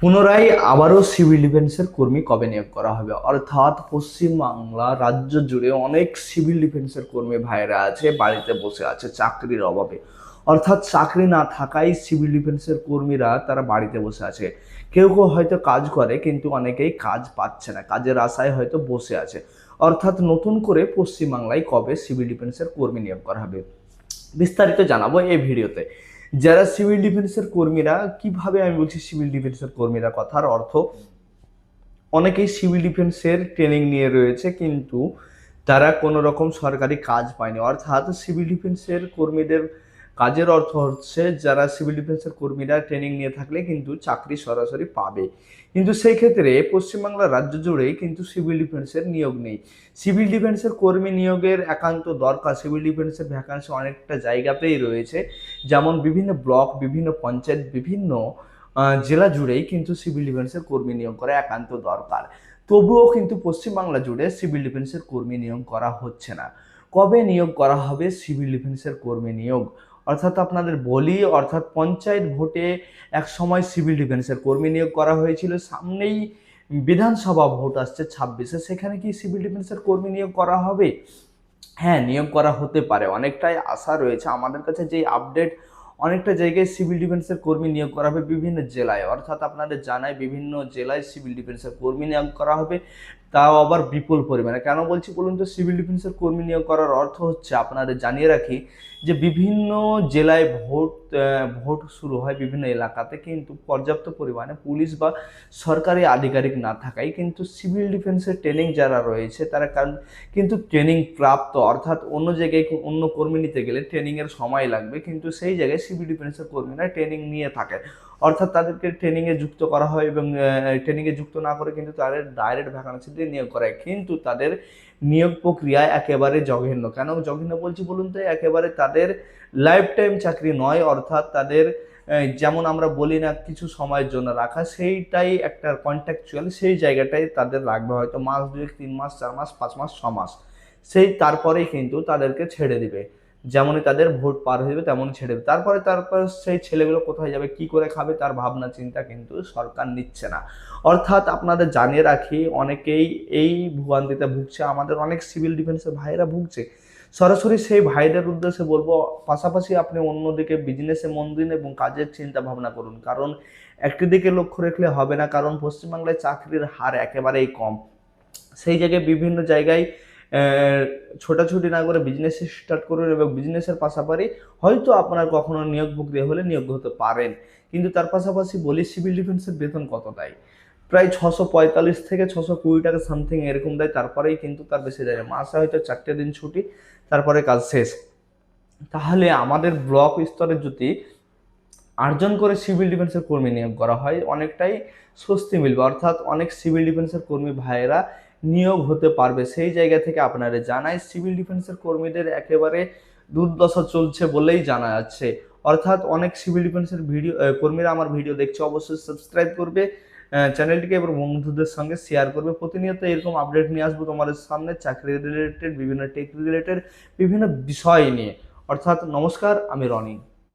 পুনরায় আবারও সিভিল ডিফেন্সের কর্মী কবে নিয়োগ করা হবে? অর্থাৎ পশ্চিমবাংলা রাজ্য জুড়ে অনেক সিভিল ডিফেন্সের কর্মী ভাইরা আছে, বাড়িতে বসে আছে, চাকরির অভাবে। অর্থাৎ চাকরি না থাকায় সিভিল ডিফেন্সের কর্মীরা তারা বাড়িতে বসে আছে। কেউ কেউ হয়তো কাজ করে, কিন্তু অনেকেই কাজ পাচ্ছে না। কাজের আশায় হয়তো বসে আছে। অর্থাৎ নতুন করে পশ্চিমবাংলায় কবে সিভিল ডিফেন্সের কর্মী নিয়োগ করা হবে? বিস্তারিত জানাব এই ভিডিওতে। যারা সিভিল ডিফেন্সের কর্মীরা, কীভাবে আমি বলছি সিভিল ডিফেন্সের কর্মীরা? কথার অর্থ, অনেকেই সিভিল ডিফেন্সের ট্রেনিং নিয়ে রয়েছে, কিন্তু তারা কোনো রকম সরকারি কাজ পায়নি। অর্থাৎ সিভিল ডিফেন্সের কর্মীদের কাজের অর্থ হচ্ছে যারা সিভিল ডিফেন্সের কর্মীরা ট্রেনিং নিয়ে থাকলে কিন্তু চাকরি সরাসরি পাবে। কিন্তু সেই ক্ষেত্রে পশ্চিমবাংলার রাজ্য জুড়েই কিন্তু সিভিল ডিফেন্সের নিয়োগ নেই। সিভিল ডিফেন্সের কর্মী নিয়োগের একান্ত দরকার সিভিল ডিফেন্সের ভ্যাকান্সি অনেকটা জায়গাতেই রয়েছে। যেমন বিভিন্ন ব্লক, বিভিন্ন পঞ্চায়েত, বিভিন্ন জেলা জুড়েই কিন্তু সিভিল ডিফেন্সের কর্মী নিয়োগ করা একান্ত দরকার। তবুও কিন্তু পশ্চিমবাংলা জুড়ে সিভিল ডিফেন্সের কর্মী নিয়োগ করা হচ্ছে না। কবে নিয়োগ করা হবে? সিভিল ডিফেন্সের কর্মী নিয়োগ। অর্থাৎ আপনাদের বলি, অর্থাৎ পঞ্চায়েত ভোটে এক সময় সিভিল ডিফেন্সের কর্মী নিয়োগ করা হয়েছিল। সামনেই বিধানসভা ভোট আসছে ছাব্বিশে। সেখানে কি সিভিল ডিফেন্সের কর্মী নিয়োগ করা হবে? হ্যাঁ নিয়োগ করা হতে পারে। অনেকটাই আশা রয়েছে। আমাদের কাছে যে আপডেট অনেকটা জায়গায় সিভিল ডিফেন্সের কর্মী নিয়োগ করা হবে বিভিন্ন জেলায়। অর্থাৎ আপনাদের জানায় বিভিন্ন জেলায় সিভিল ডিফেন্সের কর্মী নিয়োগ করা হবে। তাও আবার বিপুল পরিমাণে। কেন বলছি বলুন তো? সিভিল ডিফেন্সের কর্মী নিয়োগ করার অর্থ হচ্ছে আপনাদের জানিয়ে রাখি যে বিভিন্ন জেলায় ভোট ভোট শুরু হয় বিভিন্ন এলাকাতে কিন্তু পর্যাপ্ত পরিমাণে পুলিশ বা সরকারি আধিকারিক না থাকায় কিন্তু সিভিল ডিফেন্সের ট্রেনিং যারা রয়েছে তারা কারণ কিন্তু ট্রেনিং প্রাপ্ত অর্থাৎ অন্য জায়গায় অন্য কর্মী নিতে গেলে ট্রেনিংয়ের সময় লাগবে। কিন্তু সেই জায়গায় সিভিল ডিফেন্সের কর্মীরা ট্রেনিং নিয়ে থাকে অর্থাৎ তাদেরকে ট্রেনিংয়ে যুক্ত করা হয় এবং ট্রেনিংয়ে যুক্ত না করে কিন্তু তাদের ডাইরেক্ট ভ্যাকান্সি দিয়ে নিয়োগ করা হয় কিন্তু তাদের নিয়োগ প্রক্রিয়া একেবারে জঘন্য। কেন জঘন্য বলছি বলুন তো? একেবারে তাদের লাইফ টাইম চাকরি নয়, অর্থাৎ তাদের যেমন আমরা বলি না কিছু সময়ের জন্য রাখা, সেইটাই একটা কন্ট্রাকচুয়াল সেই জায়গাটাই তাদের রাখবে হয়তো মাস দুয়েক, তিন মাস, চার মাস, পাঁচ মাস, ছ মাস। সেই তারপরেই কিন্তু তাদেরকে ছেড়ে দিবে। যেমনই তাদের ভোট পার হয়ে যাবে, তেমনই ছেড়ে দেবে। তারপরে তারপর সেই ছেলেগুলো কোথায় যাবে, কি করে খাবে, তার ভাবনা, চিন্তা কিন্তু সরকার নিচ্ছে না। অর্থাৎ আপনাদের জানিয়ে রাখি, অনেকেই এই ভুগান্তিতে ভুগছে, আমাদের অনেক সিভিল ডিফেন্সের ভাইরা ভুগছে। সরাসরি সেই ভাইদের উদ্দেশ্যে বলব, পাশাপাশি আপনি অন্যদিকে বিজনেসে মন দিন এবং কাজের চিন্তা ভাবনা করুন। কারণ একটি দিকে লক্ষ্য রাখলে হবে না, কারণ পশ্চিমবাংলায় চাকরির হার একেবারেই কম। সেই জায়গায় বিভিন্ন জায়গায় ছোটাছুটি না করে বিজনেস স্টার্ট করুন এবং বিজনেসের পাশাপাশি হয়তো আপনার কখনো নিয়োগ প্রক্রিয়া হলে নিয়োগ হতে পারেন। কিন্তু তার পাশাপাশি বলি সিভিল ডিফেন্সের বেতন কত দেয়? প্রায় ছশো পঁয়তাল্লিশ থেকে ছশো কুড়ি টাকা সামথিং এরকম দেয়। তারপরেই কিন্তু তার বেশি দেয় মাসে হয়তো চারটে দিন ছুটি, তারপরে কাজ শেষ। তাহলে আমাদের ব্লক স্তরে যদি আটজন করে সিভিল ডিফেন্সের কর্মী নিয়োগ করা হয়, অনেকটাই স্বস্তি মিলবে। অর্থাৎ অনেক সিভিল ডিফেন্সের কর্মী ভাইয়েরা নিয়োগ হতে পারবে। সেই জায়গা থেকে আপনারা জানাই সিভিল ডিফেন্সের কর্মীদের একেবারে দুর্দশা চলছে বলেই জানা যাচ্ছে। অর্থাৎ অনেক সিভিল ডিফেন্সের ভিডিও কর্মীরা আমার ভিডিও দেখছে, অবশ্যই সাবস্ক্রাইব করবে চ্যানেলটিকে এবং বন্ধুদের সঙ্গে শেয়ার করবে। প্রতিনিয়ত এরকম আপডেট নিয়ে আসব তোমাদের সামনে, চাকরি রিলেটেড বিভিন্ন টেক রিলেটেড বিভিন্ন বিষয় নিয়ে। অর্থাৎ নমস্কার, আমি রনি।